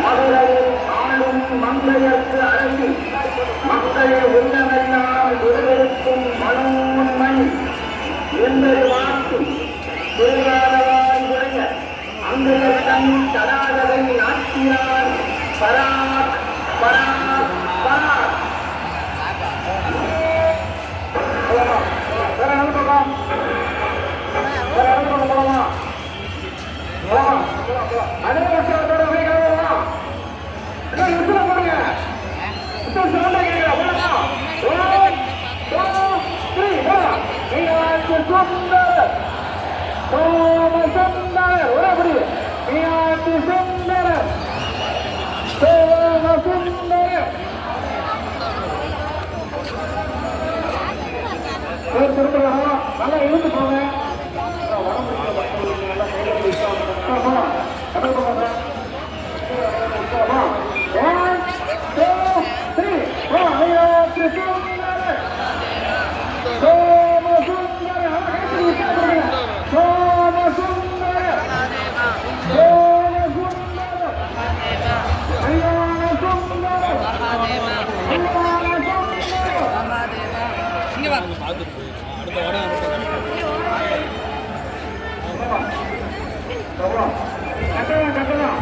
மதுரை ஆளும் மங்கையர்க்கு அழகி மக்கள் உள்ளமெல்லாம் விருவெடுக்கும் மனோன்மை என்பது வாக்கும் திருவாரவாய் உடைய அங்கைய நாட்டினார் தடாகவை நாட்டியார் பராக் பராக் பராக் வேற மீனாட்சி சுந்தர் சோமசுந்தர் ஒரேபடி மீனாட்சி சுந்தர் சோமசுந்தர் பேர் திருப்பி நல்லா இழுத்து போங்க பார்த்துட்டு போயிடும் அடுத்த வாரம் கட்டலாம்